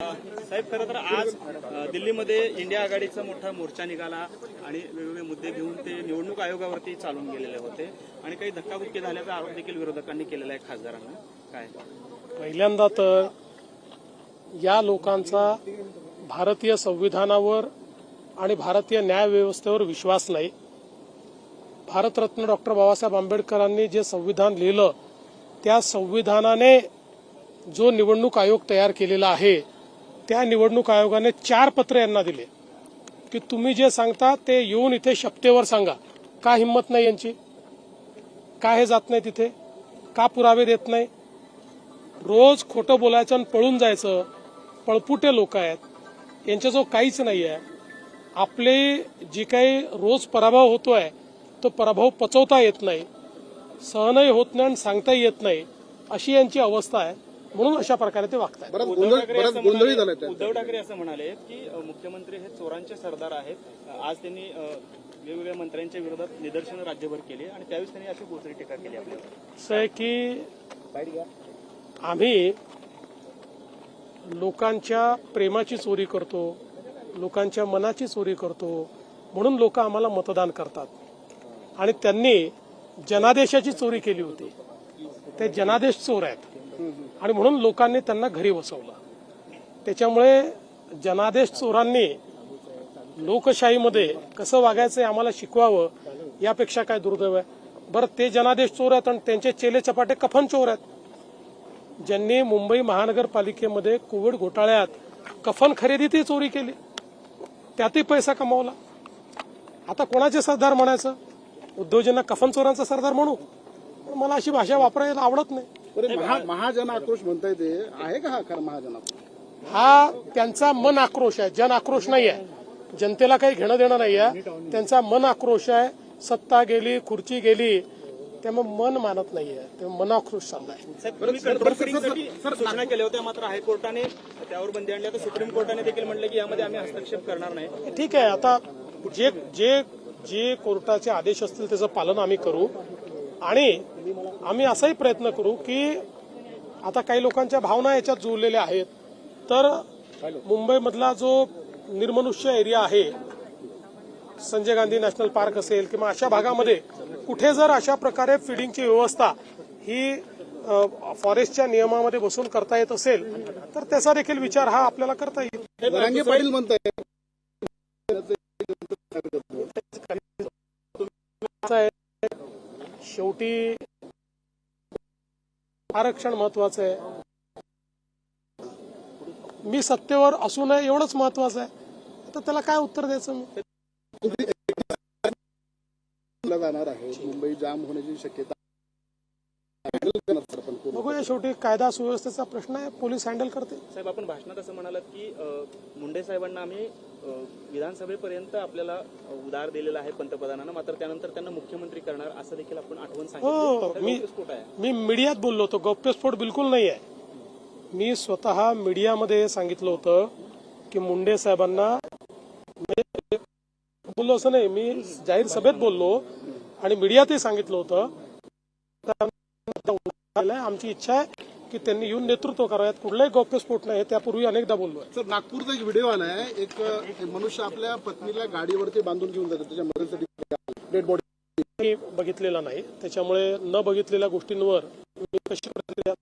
साहेब खरं तर आज दिल्लीमध्ये इंडिया आघाडीचा मोठा मोर्चा निघाला आणि वेगवेगळे मुद्दे घेऊन ते निवडणूक आयोगावरती चालून गेलेले होते आणि काही धक्काबुक्की झाल्याचा आरोप देखील विरोधकांनी केलेला आहे खासदारांना. काय? पहिल्यांदा तर या लोकांचा भारतीय संविधानावर आणि भारतीय न्यायव्यवस्थेवर विश्वास नाही. भारतरत्न डॉक्टर बाबासाहेब आंबेडकरांनी जे संविधान लिहिलं त्या संविधानाने जो निवडणूक आयोग तयार केलेला आहे त्या निवडणूक आयोगाने चार पत्र यांना दिले. की तुम्ही जे सांगता ते येऊन इथे शपथेवर सांगा. का हिंमत नाही यांची? का हे जात नाही तिथे? का पुरावे देत नाही? रोज खोटं बोलायचं आणि पळून जायचं. पळपुटे लोक आहेत. यांच्याजवळ काहीच नाही आहे. आपले जी काही रोज पराभव होतोय तो पराभव पचवता येत नाही. सहनही होत नाही आणि सांगताही येत नाही. अशी यांची अवस्था आहे. म्हणून अशा प्रकारे ते वागतात उद्धव गोंधळ ठाकरे असं गोंधळी म्हणाले- झालाय उद्धव ठाकरे असं म्हणाले की मुख्यमंत्री हे चोरांचे सरदार आहेत. आज त्यांनी वेगवेगळ्या मंत्र्यांच्या विरोधात निदर्शनं राज्यभर केली आणि त्यावेळेस त्यांनी अशी बोचरी टीका केली असं आहे की आम्ही लोकांच्या प्रेमाची चोरी करतो लोकांच्या मनाची चोरी करतो म्हणून लोक आम्हाला मतदान करतात. आणि त्यांनी जनादेशाची चोरी केली होती. ते जनादेश चोर आहेत. आणि म्हणून लोकांनी त्यांना घरी बसवलं. त्याच्यामुळे जनादेश चोरांनी लोकशाहीमध्ये कसं वागायचं आम्हाला शिकवावं यापेक्षा काय दुर्दैव आहे? बरं ते जनादेश चोर आहेत आणि त्यांचे चेले चपाटे कफन चोर आहेत. ज्यांनी मुंबई महानगरपालिकेमध्ये कोविड घोटाळ्यात कफन खरेदीतही चोरी केली. त्यातही पैसा कमावला. आता कोणाचे सरदार म्हणायचं? उद्योजना कफन चोरांचा सरदार म्हणू. पण मला अशी भाषा वापरायला आवडत नाही. महा महाजन आक्रोश म्हणताय ते. आहे का हा खरा महाजन आक्रोश हा त्यांचा मन आक्रोश आहे. जन आक्रोश नाही आहे जनतेला काही घेणं देणं नाही आहे त्यांचा मन आक्रोश आहे. सत्ता गेली खुर्ची गेली त्यामुळे मन मानत नाहीये. ते मन आक्रोश चाललाय. साहेब तुम्ही कंट्रोल फिटिंगसाठी सूचना केल्या होत्या. मात्र हायकोर्टाने त्यावर बंदी आणली. आता सुप्रीम कोर्टाने देखील म्हणलं की यामध्ये आम्ही हस्तक्षेप करणार नाही. ठीक आहे. आता जे जे जे कोर्टाचे आदेश असतील त्याचं पालन आम्ही करू. आणि आम्ही असाही प्रयत्न करू की आता काही लोकांच्या भावना याच्यात जुळलेल्या आहेत. तर मुंबईमधला जो निर्मनुष्य एरिया आहे संजय गांधी नॅशनल पार्क असेल किंवा अशा भागामध्ये कुठे जर अशा प्रकारे फिडिंगची व्यवस्था ही फॉरेस्टच्या नियमामध्ये बसून करता येत असेल तर त्याचा देखील विचार हा आपल्याला करता येईल. पाटील म्हणताय शेवटी आरक्षण महत्वाचं आहे. मी सत्तेवर असू नये एवढंच महत्वाचं आहे. तर त्याला काय उत्तर द्यायचं मी? जाणार आहे. मुंबई जाम होण्याची शक्यता बघूया शेवटी कायदा सुव्यवस्थेचा प्रश्न आहे पोलीस हँडल करते साहेब आपण भाषणात असं म्हणालात की मुंडे साहेबांना आम्ही विधानसभेपर्यंत आपल्याला अ, उधार दिलेला आहे पंतप्रधानांना मात्र त्यानंतर त्यांना मुख्यमंत्री करणार असं देखील आपण आठवण हो सांगितली. मी मी मीडियात बोललो होतो गौप्यस्फोट बिलकुल नाही आहे मी स्वतः मीडियामध्ये सांगितलं होतं की मुंडे साहेबांना बोललो असं नाही मी जाहीर सभेत बोललो आणि मीडियातही सांगितलं होतं. आमची इच्छा आहे की त्यांनी येऊन नेतृत्व कराव्यात कुठलाही गौप्यस्फोट नाही. हे त्यापूर्वी अनेकदा बोललोय सर नागपूरचा एक व्हिडिओ आलाय. एक एक मनुष्य आपल्या पत्नीला गाडीवरती बांधून घेऊन जातो त्याच्या मदतीसाठी डेड बॉडी बघितलेला नाही. त्याच्यामुळे न बघितलेल्या गोष्टींवर मी कशी प्रतिक्रिया